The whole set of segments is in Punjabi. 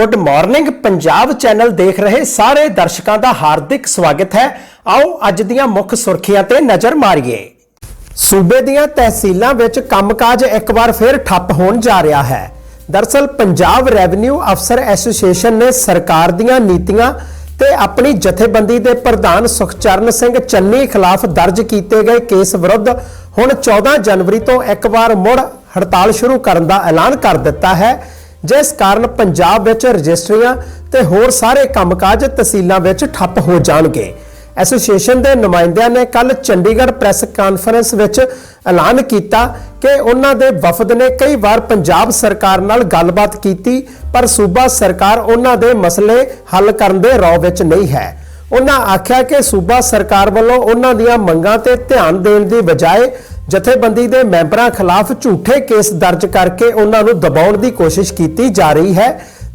ਗੁੱਡ ਮਾਰਨਿੰਗ ਪੰਜਾਬ ਚੈਨਲ ਦੇਖ ਰਹੇ ਸਾਰੇ ਦਰਸ਼ਕਾਂ ਦਾ ਹਾਰਦਿਕ ਸਵਾਗਤ ਹੈ। ਆਓ ਅੱਜ ਦੀਆਂ ਮੁੱਖ ਸੁਰਖੀਆਂ ਤੇ ਨਜ਼ਰ ਮਾਰੀਏ। ਸੂਬੇ ਦੀਆਂ ਤਹਿਸੀਲਾਂ ਵਿੱਚ ਕੰਮਕਾਜ ਇੱਕ ਵਾਰ ਫਿਰ ਠੱਪ ਹੋਣ ਜਾ ਰਿਹਾ ਹੈ। ਦਰਸਲ ਪੰਜਾਬ ਰੈਵਨਿਊ ਅਫਸਰ ਐਸੋਸੀਏਸ਼ਨ ਨੇ ਸਰਕਾਰ ਦੀਆਂ ਨੀਤੀਆਂ ਤੇ ਆਪਣੀ ਜਥੇਬੰਦੀ ਦੇ ਪ੍ਰਧਾਨ ਸੁਖਚਰਨ ਸਿੰਘ ਚੰਨੀ ਖਿਲਾਫ ਦਰਜ ਕੀਤੇ ਗਏ ਕੇਸ ਵਿਰੁੱਧ ਹੁਣ 14 ਜਨਵਰੀ ਤੋਂ ਇੱਕ ਵਾਰ ਮੁੜ ਹੜਤਾਲ ਸ਼ੁਰੂ ਕਰਨ ਦਾ ਐਲਾਨ ਕਰ ਦਿੱਤਾ ਹੈ। ਜਿਸ ਕਾਰਨ ਪੰਜਾਬ ਵਿੱਚ ਰਜਿਸਟਰੀਆਂ ਤੇ ਹੋਰ ਸਾਰੇ ਕੰਮਕਾਜ ਤਹਿਸੀਲਾਂ ਵਿੱਚ ਠੱਪ ਹੋ ਜਾਣਗੇ। ਐਸੋਸੀਏਸ਼ਨ ਦੇ ਨੁਮਾਇੰਦਿਆਂ ਨੇ ਕੱਲ ਚੰਡੀਗੜ੍ਹ ਪ੍ਰੈਸ ਕਾਨਫਰੰਸ ਵਿੱਚ ਐਲਾਨ ਕੀਤਾ ਕਿ ਉਹਨਾਂ ਦੇ ਵਫਦ ਨੇ ਕਈ ਵਾਰ ਪੰਜਾਬ ਸਰਕਾਰ ਨਾਲ ਗੱਲਬਾਤ ਕੀਤੀ, ਪਰ ਸੂਬਾ ਸਰਕਾਰ ਉਹਨਾਂ ਦੇ ਮਸਲੇ ਹੱਲ ਕਰਨ ਦੇ ਰੌ ਵਿੱਚ ਨਹੀਂ ਹੈ। ਉਹਨਾਂ ਆਖਿਆ ਕਿ ਸੂਬਾ ਸਰਕਾਰ ਵੱਲੋਂ ਉਹਨਾਂ ਦੀਆਂ ਮੰਗਾਂ ਤੇ ਧਿਆਨ ਦੇਣ ਦੀ ਬਜਾਏ ਜਥੇਬੰਦੀ ਦੇ ਮੈਂਬਰਾਂ ਖਿਲਾਫ ਝੂਠੇ ਕੇਸ ਦਰਜ ਕਰਕੇ ਉਹਨਾਂ ਨੂੰ ਦਬਾਉਣ ਦੀ ਕੋਸ਼ਿਸ਼ ਕੀਤੀ ਜਾ ਰਹੀ ਹੈ।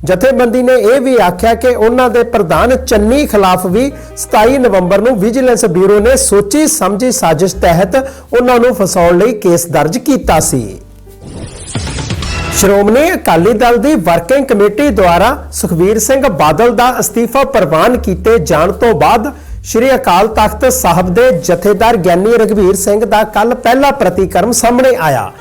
ਜਥੇਬੰਦੀ ਨੇ ਇਹ ਵੀ ਆਖਿਆ ਕਿ ਉਹਨਾਂ ਦੇ ਪ੍ਰਧਾਨ ਚੰਨੀ ਖਿਲਾਫ ਵੀ 27 ਨਵੰਬਰ ਨੂੰ ਵਿਜੀਲੈਂਸ ਬਿਊਰੋ ਨੇ ਸੋਚੀ ਸਮਝੀ ਸਾਜ਼ਿਸ਼ ਤਹਿਤ ਉਹਨਾਂ ਨੂੰ ਫਸਾਉਣ ਲਈ ਕੇਸ ਦਰਜ ਕੀਤਾ ਸੀ। ਸ਼੍ਰੋਮਣੀ ਅਕਾਲੀ ਦਲ ਦੀ ਵਰਕਿੰਗ ਕਮੇਟੀ ਦੁਆਰਾ ਸੁਖਵੀਰ ਸਿੰਘ ਬਾਦਲ ਦਾ ਅਸਤੀਫਾ ਪ੍ਰਵਾਨ ਕੀਤੇ ਜਾਣ ਤੋਂ ਬਾਅਦ ਸ਼੍ਰੀ ਅਕਾਲ ਤਖਤ ਸਾਹਿਬ ਦੇ ਜਥੇਦਾਰ ਗਿਆਨੀ ਰਗਵੀਰ ਸਿੰਘ ਦਾ ਕੱਲ ਪਹਿਲਾ ਪ੍ਰਤੀਕਰਮ ਸਾਹਮਣੇ ਆਇਆ।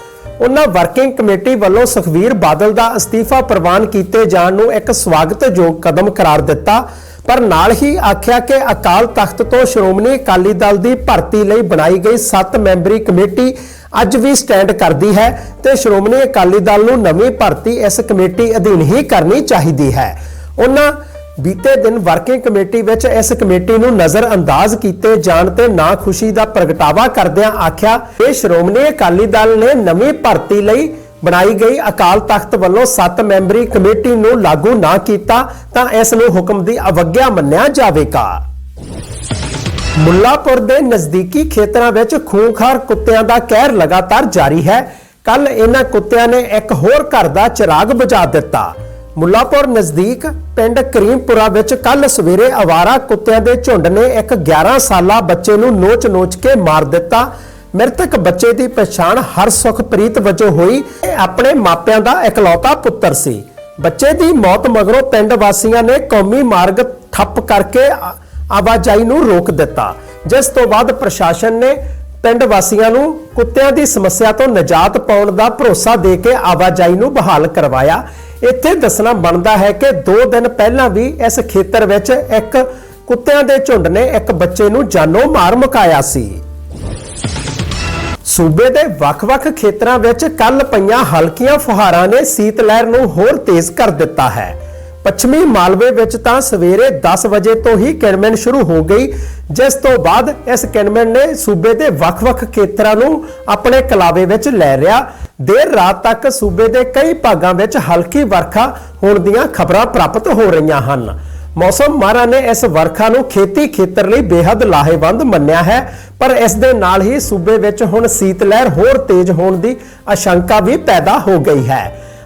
ਉਹਨਾਂ ਵਰਕਿੰਗ ਕਮੇਟੀ ਵੱਲੋਂ ਸੁਖਵੀਰ ਬਾਦਲ ਦਾ ਅਸਤੀਫਾ ਪ੍ਰਵਾਨ ਕੀਤੇ ਜਾਣ ਨੂੰ ਇੱਕ ਸਵਾਗਤਯੋਗ ਕਦਮ ਕਰਾਰ ਦਿੱਤਾ, ਪਰ ਨਾਲ ਹੀ ਆਖਿਆ ਕਿ ਅਕਾਲ ਤਖਤ ਤੋਂ ਸ਼੍ਰੋਮਣੀ ਅਕਾਲੀ ਦਲ ਦੀ ਭਰਤੀ ਲਈ ਬਣਾਈ ਗਈ 7 ਮੈਂਬਰੀ ਕਮੇਟੀ ਅੱਜ ਵੀ ਸਟੈਂਡ ਕਰਦੀ ਹੈ ਤੇ ਸ਼੍ਰੋਮਣੀ ਅਕਾਲੀ ਦਲ ਨੂੰ ਨਵੀਂ ਭਰਤੀ ਇਸ ਕਮੇਟੀ ਅਧੀਨ ਹੀ ਕਰਨੀ ਚਾਹੀਦੀ ਹੈ। ਉਹਨਾਂ ਬੀਤੇ ਦਿਨ ਵਰਕਿੰਗ ਕਮੇਟੀ ਵਿੱਚ ਇਸ ਕਮੇਟੀ ਨੂੰ ਨਜ਼ਰ ਅੰਦਾਜ਼ ਕੀਤੇ ਜਾਣ ਤੇ ਨਾ ਖੁਸ਼ੀ ਦਾ ਪ੍ਰਗਟਾਵਾ ਕਰਦਿਆਂ ਆਖਿਆ ਕਿ ਸ਼੍ਰੋਮਣੀ ਅਕਾਲੀ ਦਲ ਨੇ ਨਵੀਂ ਭਰਤੀ ਲਈ ਬਣਾਈ ਗਈ ਅਕਾਲ ਤਖਤ ਵੱਲੋਂ 7 ਮੈਂਬਰੀ ਕਮੇਟੀ ਨੂੰ ਲਾਗੂ ਨਾ ਕੀਤਾ ਤਾਂ ਇਸ ਨੂੰ ਹੁਕਮ ਦੀ ਅਵੱਗਿਆ ਮੰਨਿਆ ਜਾਵੇਗਾ। ਮੁੱਲਾਪੁਰ ਦੇ ਨਜ਼ਦੀਕੀ ਖੇਤਰਾਂ ਵਿੱਚ ਖੂੰਖਾਰ ਕੁੱਤਿਆਂ ਦਾ ਕਹਿਰ ਲਗਾਤਾਰ ਜਾਰੀ ਹੈ। ਕੱਲ ਇਹਨਾਂ ਕੁੱਤਿਆਂ ਨੇ ਇੱਕ ਹੋਰ ਘਰ ਦਾ ਚਿਰਾਗ ਬੁਝਾ ਦਿੱਤਾ। ਮੁੱਲਾਪੁਰ ਨਜ਼ਦੀਕ ਪਿੰਡ ਕਰੀਮਪੁਰਾ ਵਿੱਚ ਕੱਲ ਸਵੇਰੇ ਆਵਾਰਾ ਕੁੱਤਿਆਂ ਦੇ ਝੁੰਡ ਨੇ ਇੱਕ 11 ਸਾਲਾ ਬੱਚੇ ਨੂੰ ਨੋਚ-ਨੋਚ ਕੇ ਮਾਰ ਦਿੱਤਾ। ਮ੍ਰਿਤਕ ਬੱਚੇ ਦੀ ਪਛਾਣ ਹਰਸੁਖਪ੍ਰੀਤ ਵਜੋਂ ਹੋਈ। ਆਪਣੇ ਮਾਪਿਆਂ ਦਾ ਇਕਲੌਤਾ ਪੁੱਤਰ ਸੀ। ਬੱਚੇ ਦੀ ਮੌਤ ਮਗਰੋਂ ਪਿੰਡ ਵਾਸੀਆਂ ਨੇ ਕੌਮੀ ਮਾਰਗ ਠੱਪ ਕਰਕੇ ਆਵਾਜਾਈ ਨੂੰ ਰੋਕ ਦਿੱਤਾ। ਜਿਸ ਤੋਂ ਬਾਅਦ ਪ੍ਰਸ਼ਾਸਨ ਨੇ ਪਿੰਡ ਵਾਸੀਆਂ ਨੂੰ ਕੁੱਤਿਆਂ ਦੀ ਸਮੱਸਿਆ ਤੋਂ ਨਿਜਾਤ ਪਾਉਣ ਦਾ ਭਰੋਸਾ ਦੇ ਕੇ ਆਵਾਜਾਈ ਨੂੰ ਬਹਾਲ ਕਰਵਾਇਆ। ਇੱਥੇ ਦੱਸਣਾ ਬਣਦਾ ਹੈ ਕਿ 2 ਦਿਨ ਪਹਿਲਾਂ ਵੀ ਇਸ ਖੇਤਰ ਵਿੱਚ ਇੱਕ ਕੁੱਤਿਆਂ ਦੇ ਝੁੰਡ ਨੇ ਇੱਕ ਬੱਚੇ ਨੂੰ ਜਾਨੋਂ ਮਾਰ ਮੁਕਾਇਆ ਸੀ। ਸੂਬੇ ਦੇ ਵੱਖ-ਵੱਖ ਖੇਤਰਾਂ ਵਿੱਚ ਕੱਲ ਪਈਆਂ ਹਲਕੀਆਂ ਫੁਹਾਰਾਂ ਨੇ ਸੀਤ ਲਹਿਰ ਨੂੰ ਹੋਰ ਤੇਜ਼ ਕਰ ਦਿੱਤਾ ਹੈ। ਪੱਛਮੀ ਮਾਲਵੇ ਵਿੱਚ ਤਾਂ ਸਵੇਰੇ 10 ਵਜੇ ਤੋਂ ਹੀ ਕਿਣਮਿਣ ਸ਼ੁਰੂ ਹੋ ਗਈ, ਜਿਸ ਤੋਂ ਬਾਅਦ ਇਸ ਕਿਣਮਿਣ ਨੇ ਸੂਬੇ ਦੇ ਵੱਖ-ਵੱਖ ਖੇਤਰਾਂ ਨੂੰ ਆਪਣੇ ਕਲਾਵੇ ਵਿੱਚ ਲੈ ਲਿਆ। ਦੇਰ ਰਾਤ ਤੱਕ ਸੂਬੇ ਦੇ ਕਈ ਭਾਗਾਂ ਵਿੱਚ ਹਲਕੀ ਵਰਖਾ ਹੋਣ ਦੀਆਂ ਖਬਰਾਂ ਪ੍ਰਾਪਤ ਹੋ ਰਹੀਆਂ ਹਨ। ਮੌਸਮ ਮਾਹਰਾਂ ਨੇ ਇਸ ਵਰਖਾ ਨੂੰ ਖੇਤੀ ਖੇਤਰ ਲਈ ਬੇहद ਲਾਹੇਵੰਦ ਮੰਨਿਆ ਹੈ, ਪਰ ਇਸ ਦੇ ਨਾਲ ਹੀ ਸੂਬੇ ਵਿੱਚ ਹੁਣ ਸੀਤ ਲਹਿਰ ਹੋਰ ਤੇਜ਼ ਹੋਣ ਦੀ ਆਸ਼ੰਕਾ ਵੀ ਪੈਦਾ ਹੋ ਗਈ ਹੈ।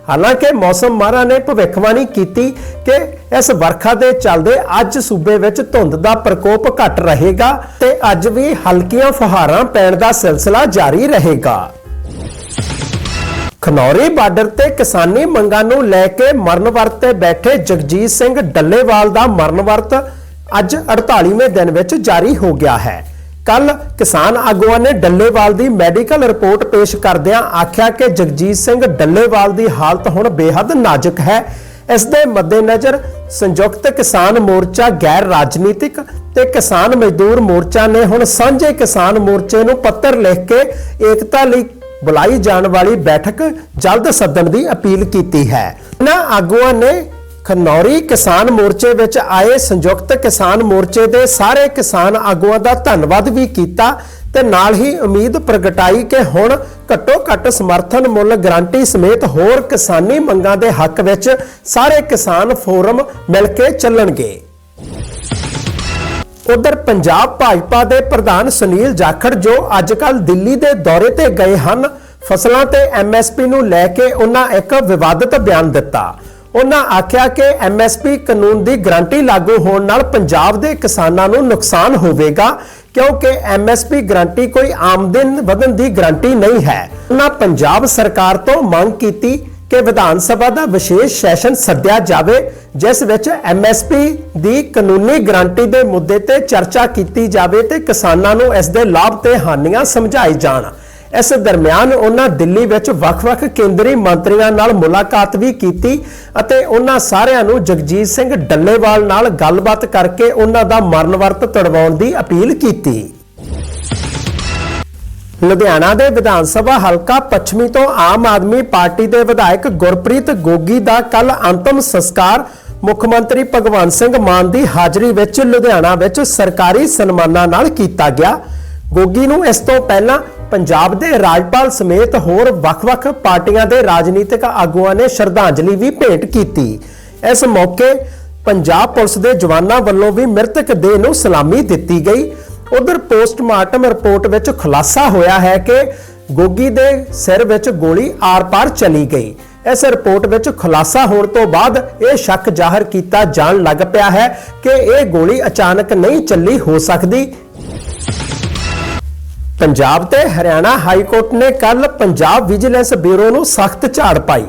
ਹਾਲਾਂਕਿ ਮੌਸਮ ਮਾਹਰਾਂ ਨੇ ਭਵਿੱਖਬਾਣੀ ਕੀਤੀ ਕਿ ਇਸ ਵਰਖਾ ਦੇ ਚੱਲਦੇ ਅੱਜ ਸੂਬੇ ਵਿੱਚ ਧੁੰਦ ਦਾ ਪ੍ਰਕੋਪ ਘਟ ਰਹੇਗਾ ਤੇ ਅੱਜ ਵੀ ਹਲਕੀਆਂ ਫੁਹਾਰਾਂ ਪੈਣ ਦਾ ਸਿਲਸਿਲਾ ਜਾਰੀ ਰਹੇਗਾ। ਖਨੌਰੀ ਬਾਰਡਰ ਤੇ ਕਿਸਾਨੀ ਮੰਗਾਂ ਨੂੰ ਲੈ ਕੇ ਮਰਨ ਵਰਤ ਤੇ ਬੈਠੇ ਜਗਜੀਤ ਸਿੰਘ ਡੱਲੇਵਾਲ ਦਾ ਮਰਨ ਵਰਤ ਅੱਜ 48ਵੇਂ ਦਿਨ ਵਿੱਚ ਜਾਰੀ ਹੋ ਗਿਆ ਹੈ। ਕੱਲ ਕਿਸਾਨ ਆਗੂਆਂ ਨੇ ਡੱਲੇਵਾਲ ਦੀ ਮੈਡੀਕਲ ਰਿਪੋਰਟ ਪੇਸ਼ ਕਰਦਿਆਂ ਆਖਿਆ ਕਿ ਜਗਜੀਤ ਸਿੰਘ ਡੱਲੇਵਾਲ ਦੀ ਹਾਲਤ ਹੁਣ ਬੇहद ਨਾਜ਼ੁਕ ਹੈ। ਇਸ ਦੇ ਮੱਦੇਨਜ਼ਰ ਸੰਯੁਕਤ ਕਿਸਾਨ ਮੋਰਚਾ ਗੈਰ ਰਾਜਨੀਤਿਕ ਤੇ ਕਿਸਾਨ ਮਜ਼ਦੂਰ ਮੋਰਚਾ ਨੇ ਹੁਣ ਸਾਂਝੇ ਕਿਸਾਨ ਮੋਰਚੇ ਨੂੰ ਪੱਤਰ ਲਿਖ ਕੇ ਏਕਤਾ ਲਈ ਬੁਲਾਈ ਜਾਣ ਵਾਲੀ ਬੈਠਕ ਜਲਦ ਸੱਦਣ ਦੀ ਅਪੀਲ ਕੀਤੀ ਹੈ। ਇਹਨਾਂ ਆਗੂਆਂ ਨੇ ਖਨੌਰੀ ਕਿਸਾਨ ਮੋਰਚੇ ਵਿੱਚ ਆਏ ਸੰਯੁਕਤ ਕਿਸਾਨ ਮੋਰਚੇ ਦੇ ਸਾਰੇ ਕਿਸਾਨ ਆਗੂਆਂ ਦਾ ਧੰਨਵਾਦ ਵੀ ਕੀਤਾ ਤੇ ਨਾਲ ਹੀ ਉਮੀਦ ਪ੍ਰਗਟਾਈ ਕਿ ਹੁਣ ਘੱਟੋ ਘੱਟ ਸਮਰਥਨ ਮੁੱਲ ਗਰੰਟੀ ਸਮੇਤ ਹੋਰ ਕਿਸਾਨੀ ਮੰਗਾਂ ਦੇ ਹੱਕ ਵਿੱਚ ਸਾਰੇ ਕਿਸਾਨ ਫੋਰਮ ਮਿਲ ਕੇ ਚੱਲਣਗੇ। ਉਧਰ ਪੰਜਾਬ ਭਾਜਪਾ ਦੇ ਪ੍ਰਧਾਨ ਸੁਨੀਲ ਜਾਖੜ ਜੋ ਅੱਜਕੱਲ ਦਿੱਲੀ ਦੇ ਦੌਰੇ ਤੇ ਗਏ ਹਨ, ਫਸਲਾਂ ਤੇ ਐਮਐਸਪੀ ਨੂੰ ਲੈ ਕੇ ਉਹਨਾਂ ਇੱਕ ਵਿਵਾਦਿਤ ਬਿਆਨ ਦਿੱਤਾ। ਉਹਨਾਂ ਆਖਿਆ ਕਿ ਐਮਐਸਪੀ ਕਾਨੂੰਨ ਦੀ ਗਰੰਟੀ ਲਾਗੂ ਹੋਣ ਨਾਲ ਪੰਜਾਬ ਦੇ ਕਿਸਾਨਾਂ ਨੂੰ ਨੁਕਸਾਨ ਹੋਵੇਗਾ, ਕਿਉਂਕਿ ਐਮਐਸਪੀ ਗਰੰਟੀ ਕੋਈ ਆਮਦਨ ਵਧਣ ਦੀ ਗਰੰਟੀ ਨਹੀਂ ਹੈ। ਉਹਨਾਂ ਪੰਜਾਬ ਸਰਕਾਰ ਤੋਂ ਮੰਗ ਕੀਤੀ ਕਿ ਵਿਧਾਨ ਸਭਾ ਦਾ ਵਿਸ਼ੇਸ਼ ਸੈਸ਼ਨ ਸੱਦਿਆ ਜਾਵੇ, ਜਿਸ ਵਿੱਚ ਐਮਐਸਪੀ ਦੀ ਕਾਨੂੰਨੀ ਗਰੰਟੀ ਦੇ ਮੁੱਦੇ ਤੇ ਚਰਚਾ ਕੀਤੀ ਜਾਵੇ ਤੇ ਕਿਸਾਨਾਂ ਨੂੰ ਇਸ ਦੇ ਲਾਭ ਤੇ ਹਾਨੀਆਂ ਸਮਝਾਈ ਜਾਣ। ਇਸ ਦਰਮਿਆਨ ਉਹਨਾਂ ਦਿੱਲੀ ਵਿੱਚ ਵੱਖ-ਵੱਖ ਕੇਂਦਰੀ ਮੰਤਰੀਆਂ ਨਾਲ ਮੁਲਾਕਾਤ ਵੀ ਕੀਤੀ ਅਤੇ ਉਹਨਾਂ ਸਾਰਿਆਂ ਨੂੰ ਜਗਜੀਤ ਸਿੰਘ ਡੱਲੇਵਾਲ ਨਾਲ ਗੱਲਬਾਤ ਕਰਕੇ ਉਹਨਾਂ ਦਾ ਮਰਨ ਵਰਤ ਤੜਵਾਉਣ ਦੀ ਅਪੀਲ ਕੀਤੀ। ਲੁਧਿਆਣਾ ਦੇ ਵਿਧਾਨ ਸਭਾ ਹਲਕਾ ਪੱਛਮੀ ਤੋਂ ਆਮ ਆਦਮੀ ਪਾਰਟੀ ਦੇ ਵਿਧਾਇਕ ਗੁਰਪ੍ਰੀਤ ਗੋਗੀ ਦਾ ਕੱਲ ਅੰਤਮ ਸੰਸਕਾਰ। ਮੁੱਖ ਮੰਤਰੀ ਭਗਵੰਤ ਸਿੰਘ ਮਾਨ ਦੀ ਹਾਜ਼ਰੀ ਵਿੱਚ ਲੁਧਿਆਣਾ ਵਿੱਚ ਸਰਕਾਰੀ ਸਨਮਾਨਾਂ ਨਾਲ ਕੀਤਾ ਗਿਆ। ਗੋਗੀ ਨੂੰ ਇਸ ਤੋਂ ਪਹਿਲਾਂ ਪੰਜਾਬ ਦੇ ਰਾਜਪਾਲ ਸਮੇਤ ਹੋਰ ਵੱਖ-ਵੱਖ ਪਾਰਟੀਆਂ ਦੇ ਰਾਜਨੀਤਿਕ ਆਗੂਆਂ ਨੇ ਸ਼ਰਧਾਂਜਲੀ ਵੀ ਭੇਟ ਕੀਤੀ। ਇਸ ਮੌਕੇ ਪੰਜਾਬ ਪੁਲਿਸ ਦੇ ਜਵਾਨਾਂ ਵੱਲੋਂ ਵੀ ਮ੍ਰਿਤਕ ਦੇਹ ਨੂੰ ਸਲਾਮੀ ਦਿੱਤੀ ਗਈ। ਉਧਰ ਪੋਸਟਮਾਰਟਮ ਰਿਪੋਰਟ ਵਿੱਚ ਖੁਲਾਸਾ ਹੋਇਆ ਹੈ ਕਿ ਗੋਗੀ ਦੇ ਸਿਰ ਵਿੱਚ ਗੋਲੀ ਆਰ-ਪਾਰ ਚਲੀ ਗਈ। ਇਸ ਰਿਪੋਰਟ ਵਿੱਚ ਖੁਲਾਸਾ ਹੋਣ ਤੋਂ ਬਾਅਦ ਇਹ ਸ਼ੱਕ ਜ਼ਾਹਰ ਕੀਤਾ ਜਾਣ ਲੱਗ ਪਿਆ ਹੈ ਕਿ ਇਹ ਗੋਲੀ ਅਚਾਨਕ ਨਹੀਂ ਚੱਲੀ, ਹੋ ਸਕਦੀ। ਪੰਜਾਬ ਤੇ ਹਰਿਆਣਾ ਹਾਈ ਕੋਰਟ ਨੇ ਕੱਲ ਪੰਜਾਬ ਵਿਜੀਲੈਂਸ ਬਿਊਰੋ ਨੂੰ ਸਖਤ ਝਾੜ ਪਾਈ।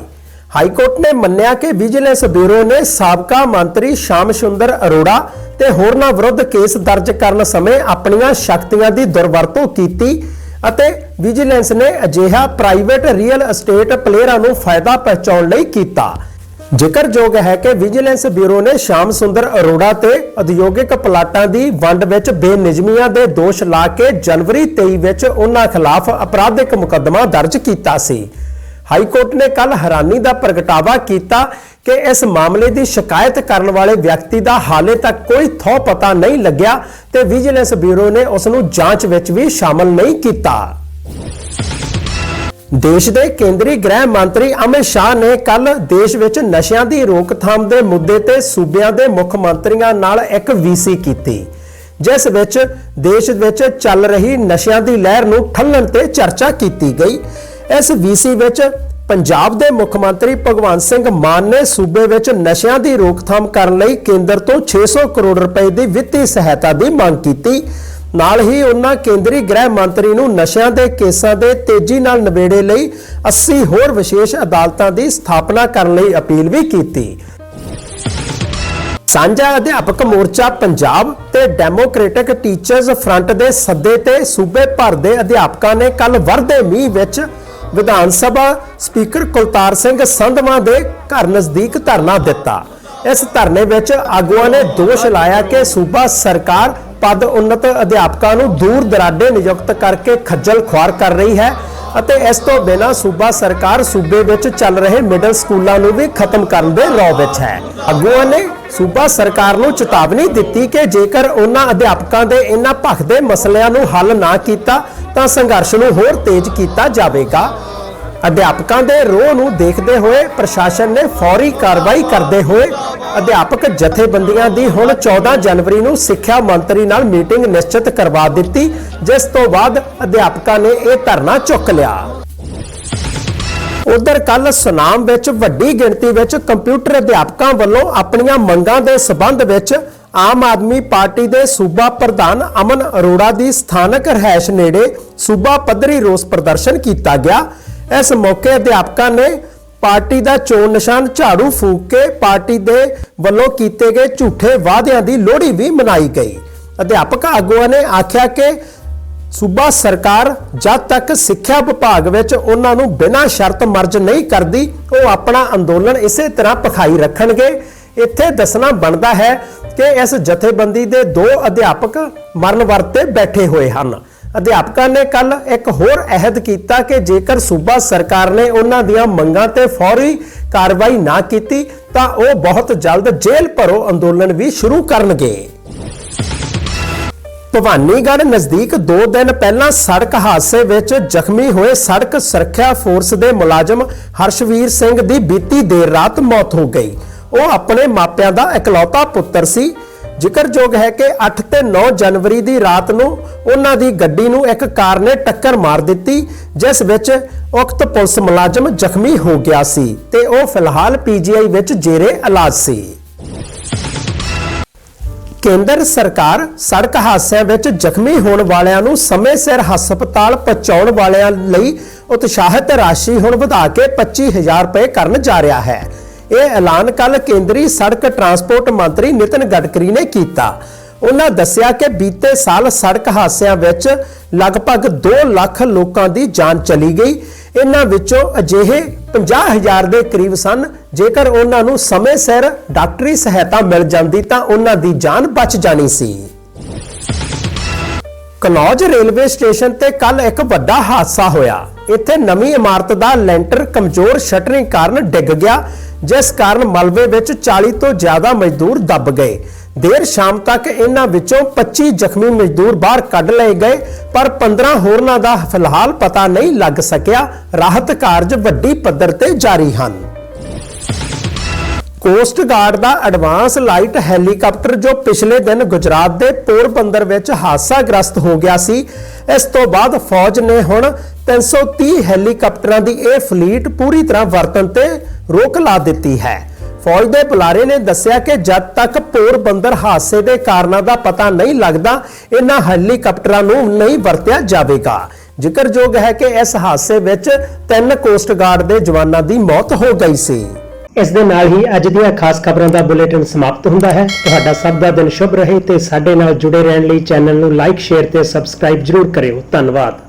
ਹਾਈ ਕੋਰਟ ਨੇ ਮੰਨਿਆ ਕਿ ਵਿਜੀਲੈਂਸ ਬਿਊਰੋ ਨੇ ਸਾਬਕਾ ਮੰਤਰੀ ਸ਼ਾਮ ਸੁੰਦਰ ਅਰੋੜਾ ਤੇ ਹੋਰਨਾਂ ਵਿਰੁੱਧ ਕੇਸ ਦਰਜ ਕਰਨ ਸਮੇਂ ਆਪਣੀਆਂ ਸ਼ਕਤੀਆਂ ਦੀ ਦੁਰਵਰਤੋਂ ਕੀਤੀ ਅਤੇ ਵਿਜੀਲੈਂਸ ਨੇ ਅਜਿਹਾ ਪ੍ਰਾਈਵੇਟ ਰੀਅਲ ਅਸਟੇਟ ਪਲੇਅਰਾਂ ਨੂੰ ਫਾਇਦਾ ਪਹੁੰਚਾਉਣ ਲਈ ਕੀਤਾ। ਜ਼ਿਕਰਯੋਗ ਹੈ ਕਿ ਵਿਜੀਲੈਂਸ ਬਿਊਰੋ ਨੇ ਸ਼ਾਮ ਸੁੰਦਰ ਅਰੋੜਾ ਤੇ ਉਦਯੋਗਿਕ ਪਲਾਟਾਂ ਦੀ ਵੰਡ ਵਿੱਚ ਬੇਨਿਯਮੀਆਂ ਦੇ ਦੋਸ਼ ਲਾ ਕੇ ਜਨਵਰੀ 23 ਵਿੱਚ ਉਹਨਾਂ ਖਿਲਾਫ ਅਪਰਾਧਿਕ ਮੁਕੱਦਮਾ ਦਰਜ ਕੀਤਾ ਸੀ। ਹਾਈ ਕੋਰਟ ਨੇ ਕੱਲ ਹੈਰਾਨੀ ਦਾ ਪ੍ਰਗਟਾਵਾ ਕੀਤਾ ਕਿ ਇਸ ਮਾਮਲੇ ਦੀ ਸ਼ਿਕਾਇਤ ਕਰਨ ਵਾਲੇ ਵਿਅਕਤੀ ਦਾ ਹਾਲੇ ਤੱਕ ਕੋਈ ਥੋ ਪਤਾ ਨਹੀਂ ਲੱਗਿਆ ਤੇ ਵਿਜੀਲੈਂਸ ਬਿਊਰੋ ਨੇ ਉਸ ਨੂੰ ਜਾਂਚ ਵਿੱਚ ਵੀ ਸ਼ਾਮਲ ਨਹੀਂ ਕੀਤਾ। ਦੇਸ਼ ਦੇ ਕੇਂਦਰੀ ਗ੍ਰਹਿ ਮੰਤਰੀ ਅਮਿਤ ਸ਼ਾਹ ਨੇ ਕੱਲ ਦੇਸ਼ ਵਿੱਚ ਨਸ਼ਿਆਂ ਦੀ ਰੋਕਥਾਮ ਦੇ ਮੁੱਦੇ ਤੇ ਸੂਬਿਆਂ ਦੇ ਮੁੱਖ ਮੰਤਰੀਆਂ ਨਾਲ ਇੱਕ ਵੀਸੀ ਕੀਤੀ, ਜਿਸ ਵਿੱਚ ਦੇਸ਼ ਵਿੱਚ ਚੱਲ ਰਹੀ ਨਸ਼ਿਆਂ ਦੀ ਲਹਿਰ ਨੂੰ ਠੱਲਣ ਤੇ ਚਰਚਾ ਕੀਤੀ ਗਈ। ਇਸ ਵੀਸੀ ਵਿੱਚ ਪੰਜਾਬ ਦੇ ਮੁੱਖ ਮੰਤਰੀ ਭਗਵੰਤ ਸਿੰਘ ਮਾਨ ਨੇ ਸੂਬੇ ਵਿੱਚ ਨਸ਼ਿਆਂ ਦੀ ਰੋਕਥਾਮ ਕਰਨ ਲਈ ਕੇਂਦਰ ਤੋਂ 600 ਕਰੋੜ ਰੁਪਏ ਦੀ ਵਿੱਤੀ ਸਹਾਇਤਾ ਦੀ ਮੰਗ ਕੀਤੀ। ਨਾਲ ਹੀ ਉਹਨਾਂ ਕੇਂਦਰੀ ਗ੍ਰਹਿ ਮੰਤਰੀ ਨੂੰ ਨਸ਼ਿਆਂ ਦੇ ਕੇਸਾਂ ਦੇ ਤੇਜ਼ੀ ਨਾਲ ਨਿਬੇੜੇ ਲਈ 80 ਹੋਰ ਵਿਸ਼ੇਸ਼ ਅਦਾਲਤਾਂ ਦੀ ਸਥਾਪਨਾ ਕਰਨ ਲਈ ਅਪੀਲ ਵੀ ਕੀਤੀ। ਸਾਂਝਾ ਅਧਿਆਪਕ ਮੋਰਚਾ ਪੰਜਾਬ ਤੇ ਡੈਮੋਕ੍ਰੈਟਿਕ ਟੀਚਰਜ਼ ਫਰੰਟ ਦੇ ਸੱਦੇ ਤੇ ਸੂਬੇ ਭਰ ਦੇ ਅਧਿਆਪਕਾਂ ਨੇ ਕੱਲ ਵਰਦੇ ਮੀਂਹ ਵਿੱਚ ਵਿਧਾਨ ਸਭਾ ਸਪੀਕਰ ਕੁਲਤਾਰ ਸਿੰਘ ਸੰਧਵਾਂ ਦੇ ਘਰ ਨਜ਼ਦੀਕ ਧਰਨਾ ਦਿੱਤਾ। ਇਸ ਧਰਨੇ ਵਿੱਚ ਆਗੂਆਂ ਨੇ ਦੋਸ਼ ਲਾਇਆ ਕਿ ਸੂਬਾ ਸਰਕਾਰ ਪਦ ਉન્નਤ ਅਧਿਆਪਕਾਂ ਨੂੰ ਦੂਰ ਦਰਾਡੇ ਨਿਯੁਕਤ ਕਰਕੇ ਖੱਜਲ ਖੁਆਰ ਕਰ ਰਹੀ ਹੈ ਅਤੇ ਇਸ ਤੋਂ ਬਿਨਾਂ ਸੂਬਾ ਸਰਕਾਰ ਸੂਬੇ ਵਿੱਚ ਚੱਲ ਰਹੇ ਮਿਡਲ ਸਕੂਲਾਂ ਨੂੰ ਵੀ ਖਤਮ ਕਰਨ ਦੇ ਰੌ ਵਿੱਚ ਹੈ। ਆਗੂਆਂ ਨੇ ਸੂਬਾ ਸਰਕਾਰ ਨੂੰ ਚੇਤਾਵਨੀ ਦਿੱਤੀ ਕਿ ਜੇਕਰ ਉਹਨਾਂ ਅਧਿਆਪਕਾਂ ਦੇ ਇਹਨਾਂ ਭਖਦੇ ਮਸਲਿਆਂ ਨੂੰ ਹੱਲ ਨਾ ਕੀਤਾ ਤਾਂ ਸੰਘਰਸ਼ ਨੂੰ ਹੋਰ ਤੇਜ਼ ਕੀਤਾ ਜਾਵੇਗਾ। ਅਧਿਆਪਕਾਂ ਦੇ ਰੋਹ ਨੂੰ ਦੇਖਦੇ ਹੋਏ ਪ੍ਰਸ਼ਾਸਨ ਨੇ ਫੌਰੀ ਕਾਰਵਾਈ ਕਰਦੇ ਹੋਏ ਅਧਿਆਪਕ ਜਥੇਬੰਦੀਆਂ ਦੀ ਹੁਣ 14 ਜਨਵਰੀ ਨੂੰ ਸਿੱਖਿਆ ਮੰਤਰੀ ਨਾਲ ਮੀਟਿੰਗ ਨਿਸ਼ਚਿਤ ਕਰਵਾ ਦਿੱਤੀ, ਜਿਸ ਤੋਂ ਬਾਅਦ ਅਧਿਆਪਕਾਂ ਨੇ ਇਹ ਧਰਨਾ ਚੁੱਕ ਲਿਆ। ਉਧਰ ਕੱਲ ਸੁਨਾਮ ਵਿੱਚ ਵੱਡੀ ਗਿਣਤੀ ਵਿੱਚ ਕੰਪਿਊਟਰ ਅਧਿਆਪਕਾਂ ਵੱਲੋਂ ਆਪਣੀਆਂ ਮੰਗਾਂ ਦੇ ਸਬੰਧ ਵਿੱਚ ਆਮ ਆਦਮੀ ਪਾਰਟੀ ਦੇ ਸੂਬਾ ਪ੍ਰਧਾਨ ਅਮਨ ਅਰੋੜਾ ਦੀ ਸਥਾਨਕ ਰਹਿائش ਨੇੜੇ ਸੂਬਾ ਪੱਧਰੀ ਰੋਸ ਪ੍ਰਦਰਸ਼ਨ ਕੀਤਾ ਗਿਆ। ਇਸ ਮੌਕੇ ਅਧਿਆਪਕਾਂ ਨੇ ਪਾਰਟੀ ਦਾ ਚੋਣ ਨਿਸ਼ਾਨ ਝਾੜੂ ਫੂਕ ਕੇ ਪਾਰਟੀ ਦੇ ਵੱਲੋਂ ਕੀਤੇ ਗਏ ਝੂਠੇ ਵਾਅਦਿਆਂ ਦੀ ਲੋਹੜੀ ਵੀ ਮਨਾਈ ਗਈ। ਅਧਿਆਪਕ ਆਗੂਆਂ ਨੇ ਆਖਿਆ ਕਿ ਸੂਬਾ ਸਰਕਾਰ ਜਦ ਤੱਕ ਸਿੱਖਿਆ ਵਿਭਾਗ ਵਿੱਚ ਉਹਨਾਂ ਨੂੰ ਬਿਨਾਂ ਸ਼ਰਤ ਮਰਜ ਨਹੀਂ ਕਰਦੀ, ਉਹ ਆਪਣਾ ਅੰਦੋਲਨ ਇਸੇ ਤਰ੍ਹਾਂ ਪਖਾਈ ਰੱਖਣਗੇ। ਇੱਥੇ ਦੱਸਣਾ ਬਣਦਾ ਹੈ ਕਿ ਇਸ ਜਥੇਬੰਦੀ ਦੇ ਦੋ ਅਧਿਆਪਕ ਮਰਨ ਵਰਤੇ ਬੈਠੇ ਹੋਏ ਹਨ। ਅਧਿਆਪਕਾਂ ਨੇ ਕੱਲ ਇੱਕ ਹੋਰ ਅਹਿਦ ਕੀਤਾ ਕਿ ਜੇਕਰ ਸੂਬਾ ਸਰਕਾਰ ਨੇ ਉਹਨਾਂ ਦੀਆਂ ਮੰਗਾਂ ਤੇ ਫੌਰੀ ਕਾਰਵਾਈ ਨਾ ਕੀਤੀ, ਤਾਂ ਉਹ ਬਹੁਤ ਜਲਦ ਜੇਲ੍ਹ ਭਰੋ ਅੰਦੋਲਨ ਵੀ ਸ਼ੁਰੂ ਕਰਨਗੇ। ਭਵਾਨੀਗੜ੍ਹ ਨਜ਼ਦੀਕ 2 ਦਿਨ ਪਹਿਲਾਂ ਸੜਕ ਹਾਦਸੇ ਵਿੱਚ ਜ਼ਖਮੀ ਹੋਏ ਸੜਕ ਸੁਰੱਖਿਆ ਫੋਰਸ ਦੇ ਮੁਲਾਜ਼ਮ ਹਰਸ਼ਵੀਰ ਸਿੰਘ ਦੀ ਬੀਤੀ ਦੇਰ ਰਾਤ ਮੌਤ ਹੋ ਗਈ। ਉਹ ਆਪਣੇ ਮਾਪਿਆਂ ਦਾ ਇਕਲੌਤਾ ਪੁੱਤਰ ਸੀ। ਜ਼ਿਕਰਯੋਗ ਹੈ ਕਿ 8 ਤੇ 9 ਜਨਵਰੀ ਦੀ ਰਾਤ ਨੂੰ ਉਹਨਾਂ ਦੀ ਗੱਡੀ ਨੂੰ ਇੱਕ ਕਾਰ ਨੇ ਟੱਕਰ ਮਾਰ ਦਿੱਤੀ, ਜਿਸ ਵਿੱਚ ਉਕਤ ਪੁਲਿਸ ਮੁਲਾਜ਼ਮ ਜ਼ਖਮੀ ਹੋ ਗਿਆ ਸੀ ਤੇ ਉਹ ਫਿਲਹਾਲ ਪੀਜੀਆਈ ਵਿੱਚ ਜੇਰੇ ਇਲਾਜ ਸੀ। ਕੇਂਦਰ ਸਰਕਾਰ ਸੜਕ ਹਾਦਸਿਆਂ ਵਿੱਚ ਜ਼ਖਮੀ ਹੋਣ ਵਾਲਿਆਂ ਨੂੰ ਸਮੇਂ ਸਿਰ ਹਸਪਤਾਲ ਪਹੁੰਚਾਉਣ ਵਾਲਿਆਂ ਲਈ ਉਤਸ਼ਾਹਿਤ ਰਾਸ਼ੀ ਹੁਣ ਵਧਾ ਕੇ 25000 ਰੁਪਏ ਕਰਨ ਜਾ ਰਿਹਾ ਹੈ। ਇਹ ਐਲਾਨ ਕੱਲ ਕੇਂਦਰੀ ਸੜਕ ਟਰਾਂਸਪੋਰਟ ਮੰਤਰੀ ਨਿਤਿਨ ਗਡਕਰੀ ਨੇ ਕੀਤਾ। ਉਹਨਾਂ ਦੱਸਿਆ ਕਿ ਬੀਤੇ ਸਾਲ ਸੜਕ ਹਾਦਸਿਆਂ ਵਿੱਚ ਲਗਭਗ 2 ਲੱਖ ਲੋਕਾਂ ਦੀ ਜਾਨ ਚਲੀ ਗਈ। ਇਹਨਾਂ ਵਿੱਚੋਂ ਅਜਿਹੇ 50000 ਦੇ ਕਰੀਬ ਸਨ। ਜੇਕਰ ਉਹਨਾਂ ਨੂੰ ਸਮੇਂ ਸਿਰ ਡਾਕਟਰੀ ਸਹਾਇਤਾ ਮਿਲ ਜਾਂਦੀ ਤਾਂ ਉਹਨਾਂ ਦੀ ਜਾਨ ਬਚ ਜਾਣੀ ਸੀ। ਕਨੌਜ ਰੇਲਵੇ ਸਟੇਸ਼ਨ ਤੇ ਕੱਲ ਇੱਕ ਵੱਡਾ ਹਾਦਸਾ ਹੋਇਆ। ਇੱਥੇ ਨਵੀਂ ਇਮਾਰਤ ਦਾ ਲੈਂਟਰ ਕਮਜ਼ੋਰ ਸ਼ਟਰਿੰਗ ਕਾਰਨ ਡਿੱਗ ਗਿਆ। ਜਿਸ ਕਾਰਨ ਮਲਬੇ ਵਿੱਚ 40 ਤੋਂ ਜ਼ਿਆਦਾ ਮਜ਼ਦੂਰ ਦੱਬ ਗਏ। ਦੇਰ ਸ਼ਾਮ ਤੱਕ ਇਹਨਾਂ ਵਿੱਚੋਂ 25 ਜ਼ਖਮੀ ਮਜ਼ਦੂਰ ਬਾਹਰ ਕੱਢ ਲਏ ਗਏ, ਪਰ 15 ਹੋਰਨਾਂ ਦਾ ਫਿਲਹਾਲ ਪਤਾ ਨਹੀਂ ਲੱਗ ਸਕਿਆ। ਰਾਹਤ ਕਾਰਜ ਵੱਡੀ ਪੱਧਰ ਤੇ ਜਾਰੀ ਹਨ। ਕੋਸਟ ਗਾਰਡ ਦਾ ਐਡਵਾਂਸ ਲਾਈਟ ਹੈਲੀਕਾਪਟਰ ਜੋ ਪਿਛਲੇ ਦਿਨ ਗੁਜਰਾਤ ਦੇ ਪੋਰਬੰਦਰ ਵਿੱਚ ਹਾਦਸਾਗ੍ਰਸਤ ਹੋ ਗਿਆ ਸੀ, ਇਸ ਤੋਂ ਬਾਅਦ ਫੌਜ ਨੇ ਹੁਣ 330 ਹੈਲੀਕਾਪਟਰਾਂ ਦੀ ਇਹ ਫਲੀਟ ਪੂਰੀ ਤਰ੍ਹਾਂ ਵਰਤਣ ਤੇ ਰੋਕ ਲਾ ਦਿੱਤੀ ਹੈ। ਫੌਜ ਦੇ ਬੁਲਾਰੇ ਨੇ ਦੱਸਿਆ ਕਿ ਜਦ ਤੱਕ ਪੋਰਬੰਦਰ ਹਾਦਸੇ ਦੇ ਕਾਰਨਾਂ ਦਾ ਪਤਾ ਨਹੀਂ ਲੱਗਦਾ ਇਹਨਾਂ ਹੈਲੀਕਾਪਟਰਾਂ ਨੂੰ ਨਹੀਂ ਵਰਤਿਆ ਜਾਵੇਗਾ। ਜ਼ਿਕਰਯੋਗ ਹੈ ਕਿ ਇਸ ਹਾਦਸੇ ਵਿੱਚ ਤਿੰਨ ਕੋਸਟ ਗਾਰਡ ਦੇ ਜਵਾਨਾਂ ਦੀ ਮੌਤ ਹੋ ਗਈ ਸੀ। ਇਸ ਦੇ ਨਾਲ ਹੀ ਅੱਜ ਦੀਆਂ ਖਾਸ ਖਬਰਾਂ ਦਾ ਬੁਲੇਟਿਨ ਸਮਾਪਤ ਹੁੰਦਾ ਹੈ। ਤੁਹਾਡਾ ਸਭ ਦਾ ਦਿਨ ਸ਼ੁਭ ਰਹੇ ਤੇ ਸਾਡੇ ਨਾਲ ਜੁੜੇ ਰਹਿਣ ਲਈ ਚੈਨਲ ਨੂੰ ਲਾਈਕ, ਸ਼ੇਅਰ ਤੇ ਸਬਸਕ੍ਰਾਈਬ ਜਰੂਰ ਕਰਿਓ। ਧੰਨਵਾਦ।